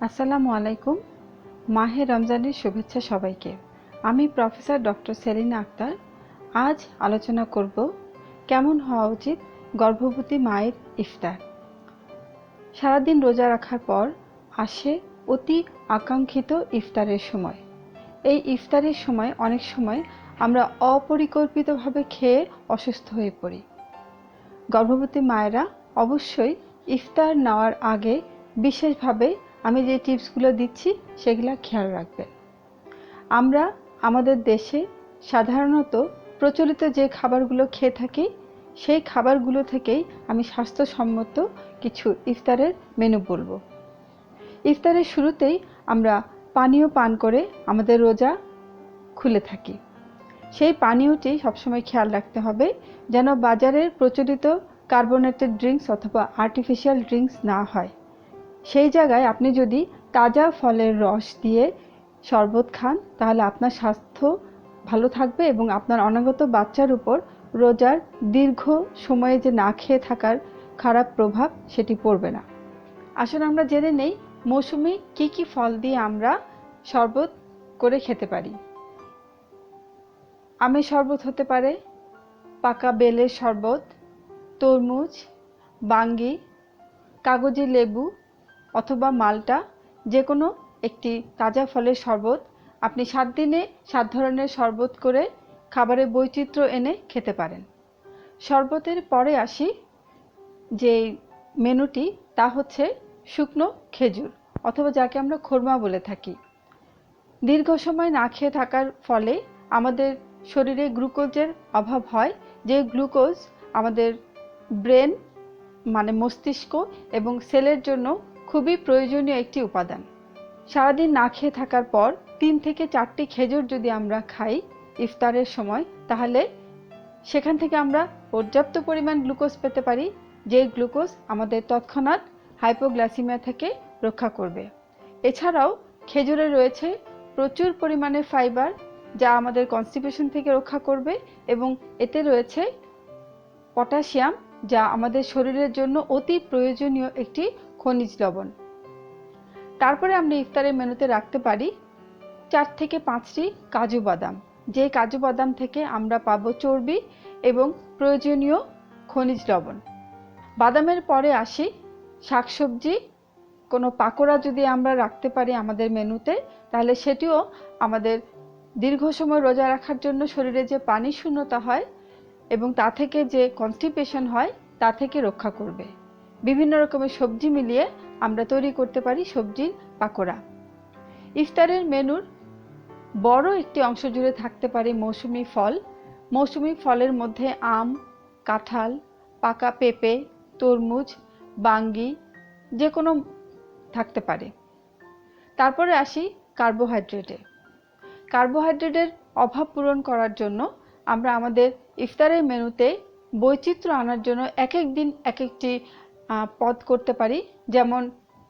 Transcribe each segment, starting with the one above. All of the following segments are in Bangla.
আসসালামু আলাইকুম। মাহে রমজানের শুভেচ্ছা সবাইকে। আমি প্রফেসর ডক্টর সেলিনা আক্তার। আজ আলোচনা করব, কেমন হওয়া উচিত গর্ভবতী মায়ের ইফতার? সারাদিন রোজা রাখার পর আসে অতি আকাঙ্ক্ষিত ইফতারের সময়। এই ইফতারের সময় অনেক সময় আমরা অপরিকল্পিতভাবে খেয়ে অসুস্থ হয়ে পড়ি। গর্ভবতী মায়েরা অবশ্যই ইফতার নেওয়ার আগে বিশেষভাবে আমি যে টিপসগুলো দিচ্ছি, সেগুলো খেয়াল রাখবেন আমরা আমাদের দেশে সাধারণত প্রচলিত যে খাবারগুলো খেয়ে থাকি, সেই খাবারগুলো থেকেই আমি স্বাস্থ্যসম্মত কিছু ইফতারের মেনু বলব। ইফতারের শুরুতেই আমরা পানীয় পান করে আমাদের রোজা খুলে থাকি। সেই পানীয়টি সবসময় খেয়াল রাখতে হবে, যেন বাজারের প্রচলিত কার্বোনেটেড ড্রিঙ্কস অথবা আর্টিফিশিয়াল ড্রিঙ্কস না হয়। সেই জায়গায় আপনি যদি তাজা ফলের রস দিয়ে শরবত খান, তাহলে আপনার স্বাস্থ্য ভালো থাকবে এবং আপনার অনাগত বাচ্চার উপর রোজার দীর্ঘ সময়ে যে না খেয়ে থাকার খারাপ প্রভাব সেটি পড়বে না। আসলে আমরা জেনে নেই মৌসুমি কি কি ফল দিয়ে আমরা শরবত করে খেতে পারি। আমের শরবত হতে পারে, পাকা বেলের শরবত, তরমুজ, বাঙ্গি, কাগজি লেবু অথবা মালটা যে কোনো একটি তাজা ফলের শরবত, আপনি সাত দিনে সাত ধরনের শরবত করে খাবারের বৈচিত্র্য এনে খেতে পারেন। শরবতের পরে আসি, যে মেনুটি, তা হচ্ছে শুকনো খেজুর, অথবা যাকে আমরা খোরমা বলে থাকি। দীর্ঘ সময় না খেয়ে থাকার ফলে আমাদের শরীরে গ্লুকোজের অভাব হয়, যে গ্লুকোজ আমাদের ব্রেন মানে মস্তিষ্ক এবং সেলের জন্য খুবই প্রয়োজনীয় একটি উপাদান। সারাদিন না খেয়ে থাকার পর তিন থেকে চারটি খেজুর যদি আমরা খাই ইফতারের সময়, তাহলে সেখান থেকে আমরা পর্যাপ্ত পরিমাণ গ্লুকোজ পেতে পারি, যে গ্লুকোজ আমাদের তৎক্ষণাৎ হাইপোগ্লাসিমিয়া থেকে রক্ষা করবে। এছাড়াও খেজুরে রয়েছে প্রচুর পরিমাণে ফাইবার, যা আমাদের কনস্টিপেশন থেকে রক্ষা করবে এবং এতে রয়েছে পটাশিয়াম, যা আমাদের শরীরের জন্য অতি প্রয়োজনীয় একটি খনিজ লবণ। তারপরে আমরা ইফতারের মেনুতে রাখতে পারি চার থেকে পাঁচটি কাজু বাদাম। যে কাজু বাদাম থেকে আমরা পাব চর্বি এবং প্রয়োজনীয় খনিজ লবণ। বাদামের পরে আসি শাকসবজি। কোনো পাকোড়া যদি আমরা রাখতে পারি আমাদের মেনুতে, তাহলে সেটিও আমাদের দীর্ঘ সময় রোজা রাখার জন্য শরীরে যে পানি শূন্যতা হয় এবং তা থেকে যে কনস্টিপেশন হয়, তা থেকে রক্ষা করবে। বিভিন্ন রকমের সবজি মিলিয়ে আমরা তৈরি করতে পারি সবজির পাকোড়া। ইফতারের মেনুর বড় একটি অংশ জুড়ে থাকতে পারে মৌসুমি ফল। মৌসুমি ফলের মধ্যে আম, কাঁঠাল, পাকা পেঁপে, তরমুজ, বাঙ্গি যে কোনো থাকতে পারে। তারপরে আসি কার্বোহাইড্রেটে। কার্বোহাইড্রেটের অভাব পূরণ করার জন্য আমরা আমাদের ইফতারের মেনুতে বৈচিত্র্য আনার জন্য এক এক দিন এক একটি পদ করতে পারি। যেমন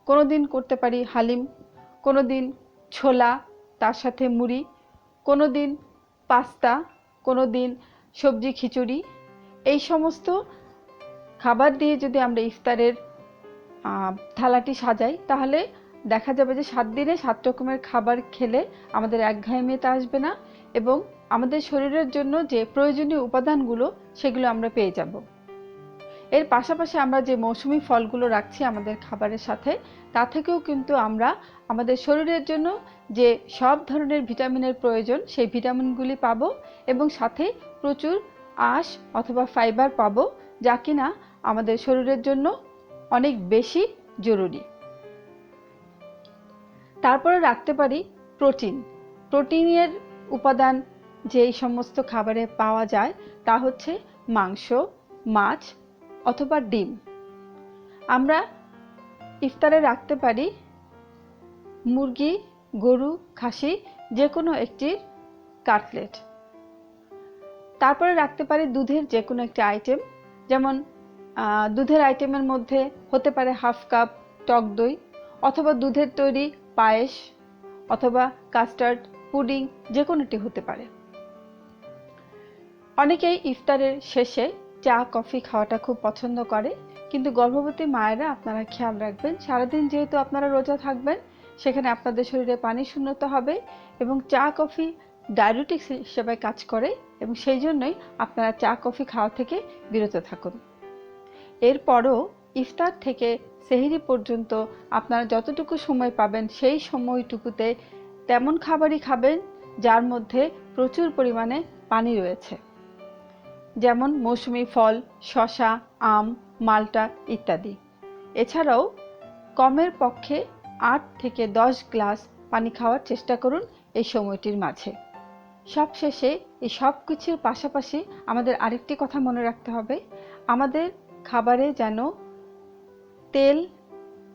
কোনো দিন করতে পারি হালিম কোনো দিন ছোলা, তার সাথে মুড়ি কোনো দিন পাস্তা কোনো দিন সবজি খিচুড়ি। এই সমস্ত খাবার দিয়ে যদি আমরা ইফতারের থালাটি সাজাই, তাহলে দেখা যাবে যে সাত দিনে সাত রকমের খাবার খেলে আমাদের একঘেয়েমিতে আসবে না এবং আমাদের শরীরের জন্য যে প্রয়োজনীয় উপাদানগুলো, সেগুলো আমরা পেয়ে যাব। এর পাশাপাশি আমরা যে মৌসুমি ফলগুলো রাখছি আমাদের খাবারের সাথে, তা থেকেও কিন্তু আমরা আমাদের শরীরের জন্য যে সব ধরনের ভিটামিনের প্রয়োজন, সেই ভিটামিনগুলি পাবো এবং সাথে প্রচুর আঁশ অথবা ফাইবার পাবো, যা কিনা আমাদের শরীরের জন্য অনেক বেশি জরুরি। তারপরে রাখতে পারি প্রোটিন। প্রোটিনের উপাদান যেই সমস্ত খাবারে পাওয়া যায়, তা হচ্ছে মাংস, মাছ অথবা ডিম। আমরা ইফতারে রাখতে পারি মুরগি, গরু, খাসি যে কোনো একটি কাটলেট। তারপরে রাখতে পারি দুধের যে কোনো একটি আইটেম যেমন দুধের আইটেমের মধ্যে হতে পারে হাফ কাপ টক দই অথবা দুধের তৈরি পায়েস অথবা কাস্টার্ড পুডিং যে কোনোটি হতে পারে। অনেকেই ইফতারের শেষে চা, কফি খাওয়াটা খুব পছন্দ করে। কিন্তু গর্ভবতী মায়েরা, আপনারা খেয়াল রাখবেন, সারাদিন যেহেতু আপনারা রোজা থাকবেন, সেখানে আপনাদের শরীরে পানি শূন্যতা হবে এবং চা, কফি ডায়াবেটিক্স হিসেবে কাজ করে এবং সেই জন্যই আপনারা চা, কফি খাওয়া থেকে বিরত থাকুন। এরপরও ইফতার থেকে সেহরি পর্যন্ত আপনারা যতটুকু সময় পাবেন, সেই সময়টুকুতে তেমন খাবারই খাবেন যার মধ্যে প্রচুর পরিমাণে পানি রয়েছে। যেমন মৌসুমি ফল শসা আম, মাল্টা ইত্যাদি। এছাড়াও কমের পক্ষে আট থেকে দশ গ্লাস পানি খাওয়ার চেষ্টা করুন এই সময়টির মাঝে। সবশেষে এই সব কিছুর পাশাপাশি আমাদের আরেকটি কথা মনে রাখতে হবে। আমাদের খাবারে যেন তেল,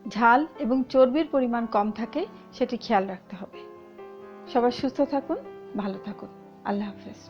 ঝাল এবং চর্বির পরিমাণ কম থাকে সেটি খেয়াল রাখতে হবে। সবাই সুস্থ থাকুন, ভালো থাকুন। আল্লাহ হাফেজ।